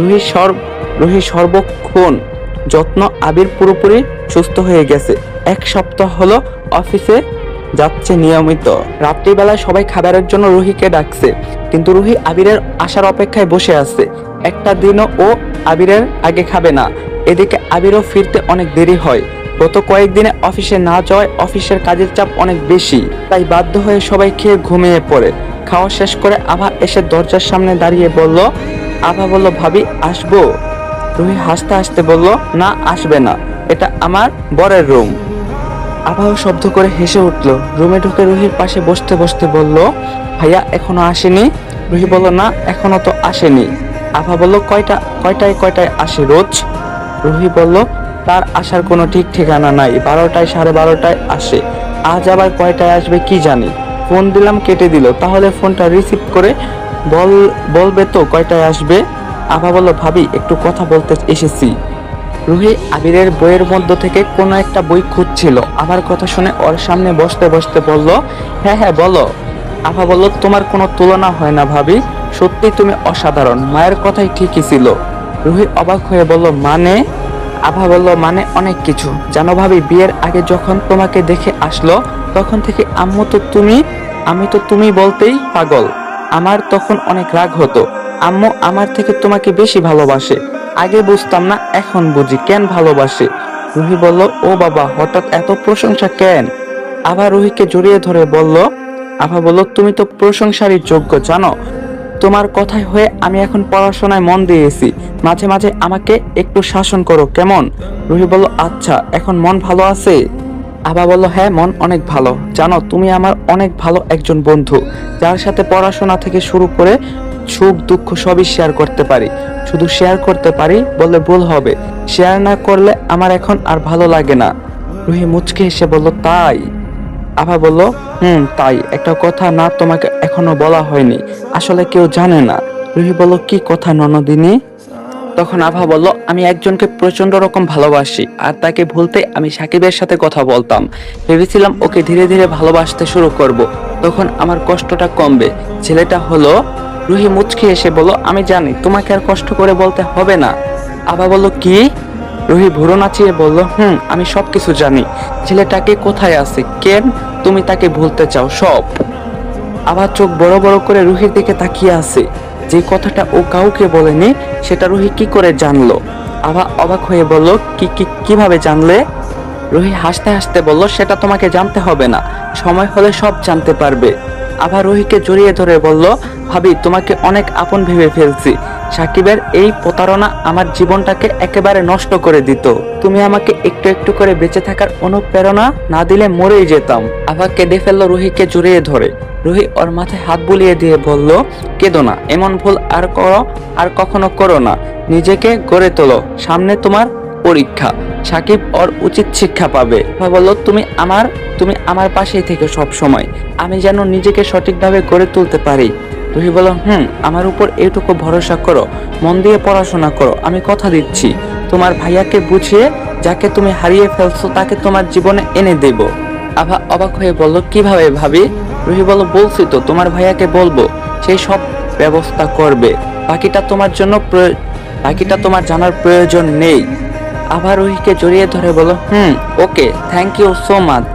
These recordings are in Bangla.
রুহি সর্ব রুহি সর্বক্ষণ যত্ন আবির পুরোপুরি সুস্থ হয়ে গেছে। এক সপ্তাহ হলো অফিসে যাচ্ছে নিয়মিত। রাত্রিবেলায় সবাই খাবারের জন্য রুহিকে ডাকছে, কিন্তু রুহি আবিরের আসার অপেক্ষায় বসে আছে। একটা দিনও ও আবিরের আগে খাবে না। এদিকে আবিরও ফিরতে অনেক দেরি হয়। গত কয়েকদিনে অফিসে না যাওয়ায় অফিসের কাজের চাপ অনেক বেশি, তাই বাধ্য হয়ে সবাই খেয়ে ঘুমিয়ে পড়ে। খাওয়া শেষ করে আভা এসে দরজার সামনে দাঁড়িয়ে বলল আভা বলল, ভাবি, আসব? রুহি হাসতে হাসতে বলল, না, আসবে না। এটা আমার বরের রুম। আবাও শব্দ করে হেসে উঠল। রুমে ঢুকে রুহির পাশে বসতে বসতে বলল, ভাইয়া, এখনও আসেনি? রুহি বলল, না, এখনও তো আসেনি। আভা বলল, কয়টা, কয়টায় কয়টায় আসে রোজ? রুহি বলল, তার আসার কোনো ঠিক ঠিকানা নাই। বারোটায়, সাড়ে বারোটায় আসে। আজ আবার কয়টায় আসবে কি জানি? ফোন দিলাম, কেটে দিল। তাহলে ফোনটা রিসিভ করে বল, বলবে তো কয়টায় আসবে? আভা বলল, ভাবি, একটু কথা বলতে এসেছি। রুহি আবিরের বইয়ের মধ্য থেকে কোনো একটা বই খুঁজছিল। আমার কথা শুনে ওর সামনে বসতে বসতে বলল হ্যাঁ হ্যাঁ বলো। আভা বলল, তোমার কোনো তুলনা হয় না ভাবি। সত্যি তুমি অসাধারণ। মায়ের কথাই ঠিকই ছিল। রুহি অবাক হয়ে বলল মানে? আভা বলল মানে অনেক কিছু। জানো ভাবি, বিয়ের আগে যখন তোমাকে দেখে আসলো তখন থেকে আম্মু তো তুমি, আমি তো তুমি বলতেই পাগল। আমার তখন অনেক রাগ হতো। আম্মু আমার থেকে তোমাকে বেশি ভালোবাসে। আগে বুঝতাম না, এখন বুঝি কেন ভালোবাসে। রুহি বলল, ও বাবা, হঠাৎ এত প্রশংসা কেন? আবার রুহিকে জড়িয়ে ধরে বলল, আভা বলল, তুমি তো প্রশংসারই যোগ্য, জানো? তোমার কথায় হয়ে আমি এখন পড়াশোনায় মন দিয়েছি। মাঝে মাঝে আমাকে একটু শাসন করো, কেমন? রুহি বলল আচ্ছা এখন মন ভালো আছে? আবা বলল হ্যাঁ মন অনেক ভালো। জানো, তুমি আমার অনেক ভালো একজন বন্ধু। যার সাথে পড়াশোনা থেকে শুরু করে সুখ, দুঃখ সবই শেয়ার করতে পারি। শুধু শেয়ার করতে পারি বললে ভুল হবে। শেয়ার না করলে আমার এখন আর ভালো লাগে না। রুহি মুচকে হেসে বলল, তাই? আভা বলল, হুম, তাই। একটা কথা না তোমাকে এখনও বলা হয়নি। আসলে কেউ জানে না। রুহি বলল, কি কথা ননদিনী? তখন আভা বলল, আমি একজনকে প্রচণ্ড রকম ভালোবাসি আর তাকে ভুলতে আমি সাকিবের সাথে কথা বলতাম। ভেবেছিলাম ওকে ধীরে ধীরে ভালোবাসতে শুরু করব। তখন আমার কষ্টটা কমবে। ছেলেটা হলো রুহি মুচকি এসে বলল, আমি জানি, তোমাকে আর কষ্ট করে বলতে হবে না। আভা বলল, কি? রুহি ভুরো নাচিয়ে বলল, হুম, আমি সবকিছু জানি। ছেলেটাকে কোথায় আছে? কেন তুমি তাকে ভুলতে চাও? সব। আবার চোখ বড় বড় করে রুহির দিকে তাকিয়ে আছে। যে কথাটা ও কাউকে বলেনি, সেটা রুহি কি করে জানলো? আবার অবাক হয়ে বলল, কি কি, কীভাবে জানলে? রোহি হাসতে হাসতে বলল, সেটা তোমাকে জানতে হবে না, সময় হলে সব জানতে পারবে। আবার রোহিকে জড়িয়ে ধরে বলল, ভাবি, তোমাকে অনেক আপন ভেবে ফেলছি। সাকিবের এই প্রতারণা আমার জীবনটাকে একেবারে নষ্ট করে দিত। তুমি আমাকে একটু একটু করে বেঁচে থাকার অনুপ্রেরণা না দিলে মরেই যেতাম। আভা কেঁদে ফেলল রুহিকে জড়িয়ে ধরে। রুহি ওর মাথায় হাত বুলিয়ে দিয়ে বলল, কেঁদো না, এমন ভুল আর করো, আর কখনো করো না। নিজেকে গড়ে তোলো, সামনে তোমার পরীক্ষা। সাকিব ওর উচিত শিক্ষা পাবে। বলল, তুমি আমার তুমি আমার পাশেই থেকে সব সময় আমি যেন নিজেকে সঠিকভাবে গড়ে তুলতে পারি। রুহি বলল হুম, আমার উপর এইটুকু ভরসা করো, মন দিয়ে পড়াশোনা করো, আমি কথা দিচ্ছি। তোমার ভাইয়াকে বুঝিয়ে, যাকে তুমি হারিয়ে ফেলছো, তাকে তোমার জীবনে এনে দেব। আভা অবাক হয়ে বলল, কীভাবে ভাবি? রুহি বলল, বলছি তো, তোমার ভাইয়াকে বলব সেই সব ব্যবস্থা করবে। বাকিটা তোমার জন্য বাকিটা তোমার জানার প্রয়োজন নেই। আবার রুহিকে জড়িয়ে ধরে বলল, হুম, okay thank you so much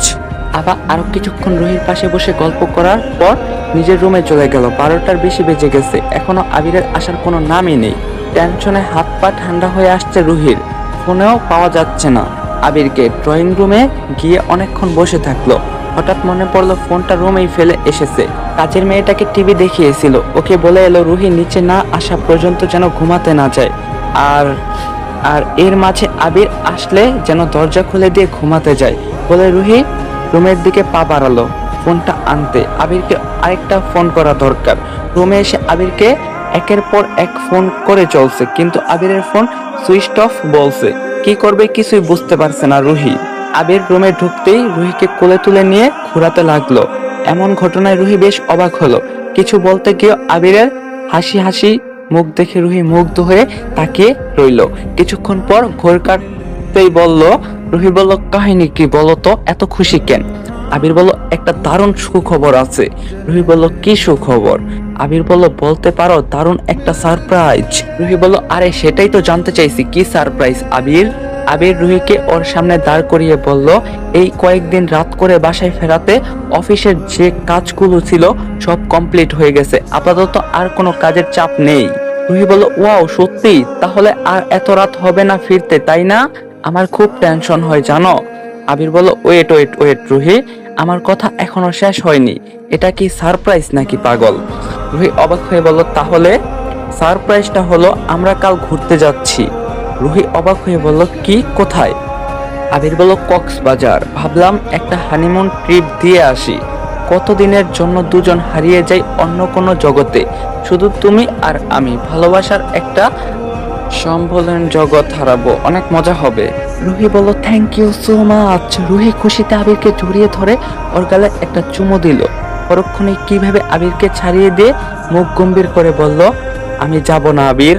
আবার আরও কিছুক্ষণ রুহির পাশে বসে গল্প করার পর নিজের রুমে চলে গেল। বারোটার বেশি বেজে গেছে। এখনও আবিরের আসার কোনো নামই নেই। টেনশনে হাত পা ঠান্ডা হয়ে আসছে রুহির। ফোনেও পাওয়া যাচ্ছে না। আবিরকে ড্রয়িং রুমে গিয়ে অনেকক্ষণ বসে থাকল। হঠাৎ মনে পড়ল ফোনটা রুমেই ফেলে এসেছে। কাজের মেয়েটাকে টিভি দেখিয়েছিল। ওকে বলে এলো, রুহি, নিচে না আসা পর্যন্ত যেন ঘুমাতে না যায়। আর আর এর মাঝে আবির আসলে যেন দরজা খুলে দিয়ে ঘুমাতে যায়। বলে রুহি রুমের দিকে পা বাড়ালো। ফোনটা আনতে আবিরকে আরেকটা ফোন করা দরকার। রুমে এসে আবিরকে একের পর এক ফোন করে চলছে, কিন্তু আবিরের ফোন সুইচ অফ বলছে। কি করবে কিছুই বুঝতে পারছে না রুহি। আবির রুমে ঢুকতেই রুহিকে কোলে তুলে নিয়ে ঘোরাতে লাগল। এমন ঘটনায় রুহি বেশ অবাক হলো। কিছু বলতে গিয়ে আবিরের হাসি হাসি মুখ দেখে রুহি মুগ্ধ হয়ে তাকিয়ে রইল। কিছুক্ষণ পর ঘোর কাটতেই বলল, রুহি বলল, কাহিনী কি বলতো এত খুশি কেন? আবির বলল, একটা দারুণ সুখবর আছে। রুহি বলল, কি সুখবর? আবির বলল, বলতে পারো, দারুণ একটা সারপ্রাইজ। রুহি বলল, আরে, সেটাই তো জানতে চাইছি, কি সারপ্রাইজ আবির? আবির রুহিকে ওর সামনে দাঁড় করিয়ে বলল, এই কয়েকদিন রাত করে বাসায় ফেরাতে অফিসের যে কাজগুলো ছিল সব কমপ্লিট হয়ে গেছে, আপাতত আর কোনো কাজের চাপ নেই। রুহি বলল, ওয়াও, সত্যি? তাহলে আর এত রাত হবে না ফিরতে, তাই না? আমার খুব টেনশন হয়, জানো? আবির বলল, ওয়েট ওয়েট ওয়েট, রুহি। আমার কথা এখনও শেষ হয়নি। এটা কি সারপ্রাইজ নাকি পাগল? রুহি অবাক হয়ে বলল, তাহলে সারপ্রাইজটা হলো আমরা কাল ঘুরতে যাচ্ছি। রুহি অবাক হয়ে বলল, কি? কোথায়? আবির বলল, কক্সবাজার। ভাবলাম একটা হানিমুন ট্রিপ দিয়ে আসি। কতদিনের জন্য দুজন হারিয়ে যাই অন্য কোনো জগতে? শুধু তুমি আর আমি। ভালোবাসার একটা সম্বোধন জগৎ হারাবো। অনেক মজা হবে। রুহি বলল thank you so much Ruhi খুশিতে আবিরকে জড়িয়ে ধরে ওর গালে একটা চুমো দিল। পরক্ষণে কীভাবে আবিরকে ছাড়িয়ে দিয়ে মুখ গম্ভীর করে বলল, আমি যাব না আবির।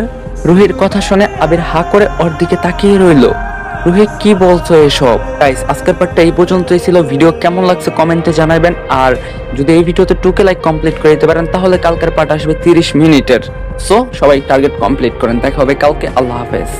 রুহির কথা শুনে আবির হা করে ওর দিকে তাকিয়ে রইল। রুহি, কি বলছো এসব? গাইস আজকের পার্টটা এই পর্যন্তই ছিল। ভিডিও কেমন লাগছে কমেন্টে জানাবেন। আর যদি এই ভিডিওতে টুকে লাইক কমপ্লিট করে দিতে পারেন, তাহলে কালকের পার্ট আসবে তিরিশ মিনিটের। সো সবাই টার্গেট কমপ্লিট করেন। দেখা হবে কালকে। আল্লাহ হাফেজ।